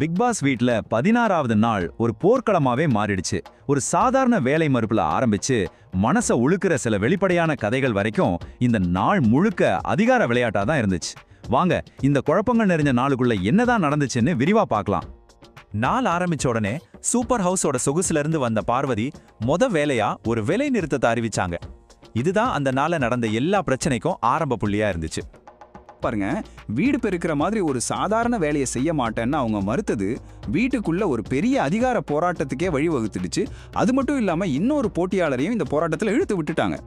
Big pass வீட்ல பதினாறாவது நாள் ஒரு போர்க்களமாவே மாறிடுச்சு. ஒரு சாதாரண வேலை மறுப்புல ஆரம்பிச்சு மனச உழுக்கிற சில வெளிப்படையான கதைகள் வரைக்கும் இந்த நாள் முழுக்க அதிகார விளையாட்டா தான் இருந்துச்சு. வாங்க இந்த குழப்பங்கள் நிறைஞ்ச நாளுக்குள்ள என்னதான் நடந்துச்சுன்னு விரிவா பார்க்கலாம். நாள் ஆரம்பிச்ச உடனே சூப்பர் ஹவுஸோட சொகுசுல இருந்து வந்த பார்வதி மொத வேலையா ஒரு விலை நிறுத்தத்தை அறிவிச்சாங்க. இதுதான் அந்த நாள நடந்த எல்லா பிரச்சனைக்கும் ஆரம்ப புள்ளியா இருந்துச்சு. பாருங்க வீடு பெருக்கிற மாதிரி ஒரு சாதாரண வேலையை செய்ய மாட்டேன்னு அவங்க மறுத்தது வீட்டுக்குள்ள ஒரு பெரிய அதிகார போராட்டத்துக்கே வழிவகுத்துடுச்சு. அது மட்டும் இல்லாம இன்னொரு போட்டியாளரையும் இந்த போராட்டத்தில் இழுத்து விட்டுட்டாங்க.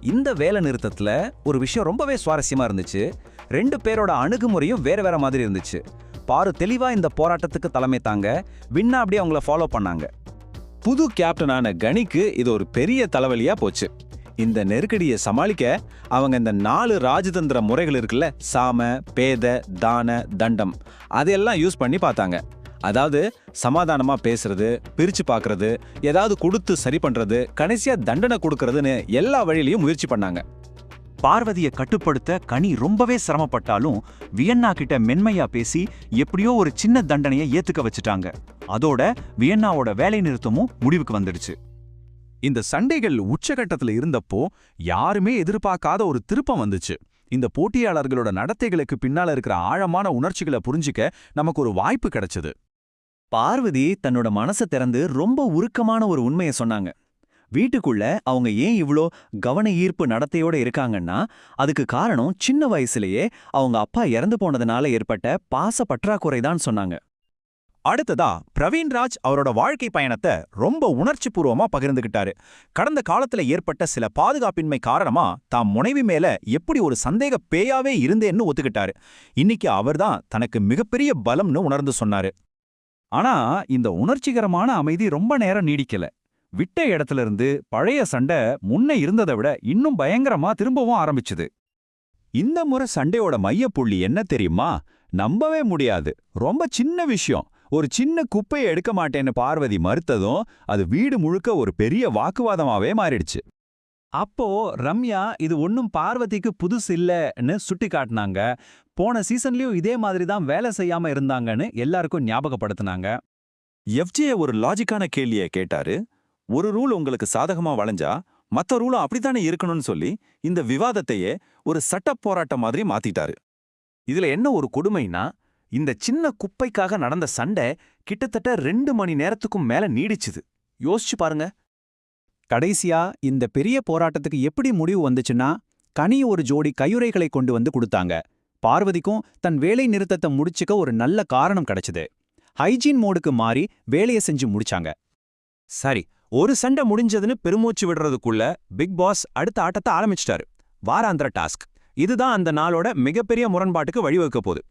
இந்த வேலை நிறுத்தத்துல ஒரு விஷயம் ரொம்பவே சுவாரஸ்யமா இருந்துச்சு. ரெண்டு பேரோட அணுகுமுறையும் வேற வேற மாதிரி இருந்துச்சு. பாரு தெளிவா இந்த போராட்டத்துக்கு தலைமை தாங்க. வின்னா அப்படியே அவங்கள ஃபாலோ பண்ணாங்க. புது கேப்டனான கணிக்கு இது ஒரு பெரிய தலைவலியா போச்சு. இந்த நெருக்கடியை சமாளிக்க அவங்க இந்த நாலு ராஜதந்திர முறைகள் இருக்குல்ல சாம பேத தான தண்டம் அதையெல்லாம் யூஸ் பண்ணி பார்த்தாங்க. அதாவது சமாதானமாக பேசுறது பிரித்து பார்க்கறது ஏதாவது கொடுத்து சரி பண்ணுறது கடைசியா தண்டனை கொடுக்கறதுன்னு எல்லா வழியிலையும் முயற்சி பண்ணாங்க. பார்வதியை கட்டுப்படுத்த கனி ரொம்பவே சிரமப்பட்டாலும் வியன்னா கிட்ட மென்மையா பேசி எப்படியோ ஒரு சின்ன தண்டனையை ஏத்துக்க வச்சுட்டாங்க. அதோட வியன்னாவோட வேலை நிறுத்தமும் முடிவுக்கு வந்துடுச்சு. இந்த சண்டைகள் உச்சகட்டத்துல இருந்தப்போ யாருமே எதிர்பார்க்காத ஒரு திருப்பம் வந்துச்சு. இந்த போட்டியாளர்களோட நடத்தைகளுக்கு பின்னால இருக்கிற ஆழமான உணர்ச்சிகளை புரிஞ்சிக்க நமக்கு ஒரு வாய்ப்பு கிடைச்சது. பார்வதி தன்னோட மனசை திறந்து ரொம்ப உருக்கமான ஒரு உண்மையை சொன்னாங்க. வீட்டுக்குள்ள அவங்க ஏன் இவ்ளோ கவன ஈர்ப்பு நடத்தையோட இருக்காங்கன்னா அதுக்கு காரணம் சின்ன வயசுலயே அவங்க அப்பா இறந்து போனதுனால ஏற்பட்ட பாச பற்றாக்குறை தான் சொன்னாங்க. அடுத்ததா பிரவீன்ராஜ் அவரோட வாழ்க்கை பயணத்தை ரொம்ப உணர்ச்சி பூர்வமா பகிர்ந்துகிட்டாரு. கடந்த காலத்துல ஏற்பட்ட சில பாதுகாப்பின்மை காரணமா தாம் முனைவி மேல எப்படி ஒரு சந்தேக பேயாவே இருந்தேன்னு ஒத்துக்கிட்டாரு. இன்னைக்கு அவர்தான் தனக்கு மிகப்பெரிய பலம்னு உணர்ந்து சொன்னாரு. ஆனா இந்த உணர்ச்சிகரமான அமைதி ரொம்ப நேரம் நீடிக்கல. விட்ட இடத்துல இருந்து பழைய சண்டை முன்ன இருந்ததை விட இன்னும் பயங்கரமா திரும்பவும் ஆரம்பிச்சுது. இந்த முறை சண்டையோட மையப்புள்ளி என்ன தெரியுமா? நம்பவே முடியாது. ரொம்ப சின்ன விஷயம். ஒரு சின்ன குப்பையை எடுக்க மாட்டேன்னு பார்வதி மறுத்ததும் அது வீடு முழுக்க ஒரு பெரிய வாக்குவாதமாவே மாறிடுச்சு. அப்போ ரம்யா இது ஒன்னும் பார்வதிக்கு புதுசு இல்லைன்னு சுட்டி காட்டினாங்க. போன சீசன்லயும் இதே மாதிரி தான் வேலை செய்யாம இருந்தாங்கன்னு எல்லாருக்கும் ஞாபகப்படுத்தினாங்க. எஃப்ஜிஏ ஒரு லாஜிக்கான கேள்வியை கேட்டாரு. ஒரு ரூல் உங்களுக்கு சாதகமா வளைஞ்சா மத்த ரூலும் அப்படித்தானே இருக்கணும்னு சொல்லி இந்த விவாதத்தையே ஒரு சட்ட போராட்டம் மாதிரி மாத்திட்டாரு. இதுல என்ன ஒரு கொடுமைனா இந்த சின்ன குப்பைக்காக நடந்த சண்டை கிட்டத்தட்ட ரெண்டு மணி நேரத்துக்கும் மேல நீடிச்சுது. யோசிச்சு பாருங்க. கடைசியா இந்த பெரிய போராட்டத்துக்கு எப்படி முடிவு வந்துச்சுன்னா கனி ஒரு ஜோடி கையுறைகளை கொண்டு வந்து கொடுத்தாங்க. பார்வதிக்கும் தன் வேலை நிறுத்தத்தை முடிச்சுக்க ஒரு நல்ல காரணம் கிடைச்சது. ஹைஜீன் மோடுக்கு மாறி வேலையை செஞ்சு முடிச்சாங்க. சரி ஒரு சண்டை முடிஞ்சதுன்னு பெருமூச்சு விடுறதுக்குள்ள பிக் பாஸ் அடுத்த ஆட்டத்தை ஆரம்பிச்சிட்டாரு. வாராந்திர டாஸ்க். இதுதான் அந்த நாளோட மிகப்பெரிய முரண்பாட்டுக்கு வழிவகுக்க போகுது.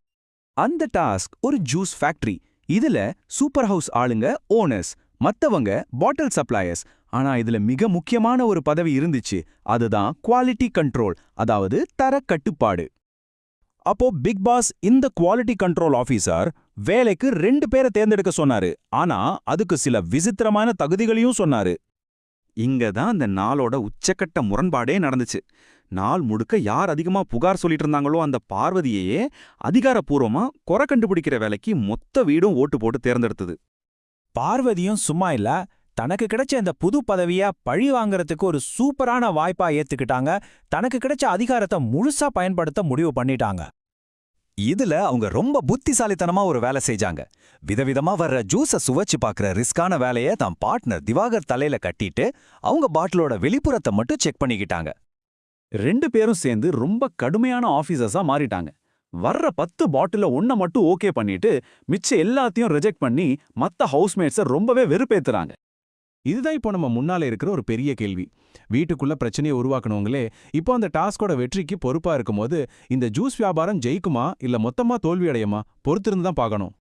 அந்த டாஸ்க் ஒரு ஜூஸ் ஃபேக்டரி. இதுல சூப்பர் ஹவுஸ் ஆளுங்க ஓனர்ஸ் மத்தவங்க பாட்டில் சப்ளையர்ஸ். ஆனா இதுல மிக முக்கியமான ஒரு பதவி இருந்துச்சு. அதுதான் குவாலிட்டி கண்ட்ரோல் அதாவது தர கட்டுப்பாடு அப்போ பிக் பாஸ் இந்த குவாலிட்டி கண்ட்ரோல் ஆஃபீஸர் வேலைக்கு ரெண்டு பேரை தேர்ந்தெடுக்க சொன்னாரு. ஆனா அதுக்கு சில விசித்திரமான தகுதிகளையும் சொன்னாரு. இங்க தான் அந்த நாளோட உச்சக்கட்ட முரண்பாடே நடந்துச்சு. நாள் முழுக்க யார் அதிகமா புகார் சொல்லிட்டு இருந்தாங்களோ அந்த பார்வதியையே அதிகாரப்பூர்வமா குறை கண்டுபிடிக்கிற வேலைக்கு மொத்த வீடும் ஓட்டு போட்டு தேர்ந்தெடுத்தது. பார்வதியும் சும்மா இல்ல தனக்கு கிடைச்ச இந்த புது பதவிய பழி வாங்குறதுக்கு ஒரு சூப்பரான வாய்ப்பா ஏத்துக்கிட்டாங்க. தனக்கு கிடைச்ச அதிகாரத்தை முழுசா பயன்படுத்த முடிவு பண்ணிட்டாங்க. இதுல அவங்க ரொம்ப புத்திசாலித்தனமா ஒரு வேலை செஞ்சாங்க. விதவிதமா வர்ற ஜூஸ சுவைச்சு பார்க்கற ரிஸ்கான வேலைய தான் பார்ட்னர் திவாகர் தலையில கட்டிட்டு அவங்க பாட்டிலோட வெளிப்புறத்தை மட்டும் செக் பண்ணிக்கிட்டாங்க. ரெண்டு பேரும் சேர்ந்து ரொம்ப கடுமையான ஆஃபீஸர்ஸா மாறிட்டாங்க. வர்ற பத்து பாட்டில ஒன்ன மட்டும் ஓகே பண்ணிட்டு மிச்ச எல்லாத்தையும் ரிஜெக்ட் பண்ணி மத்த ஹவுஸ்மேட்ஸை ரொம்பவே வெறுப்பேத்துறாங்க. இதுதான் இப்போ நம்ம முன்னால இருக்கிற ஒரு பெரிய கேள்வி. வீட்டுக்குள்ள பிரச்சனையை உருவாக்கணுங்களே இப்போ அந்த டாஸ்கோட வெற்றிக்கு பொறுப்பா இருக்கும்போது இந்த ஜூஸ் வியாபாரம் ஜெயிக்குமா இல்ல மொத்தமா தோல்வியடையுமா பொறுத்திருந்து தான் பார்க்கணும்.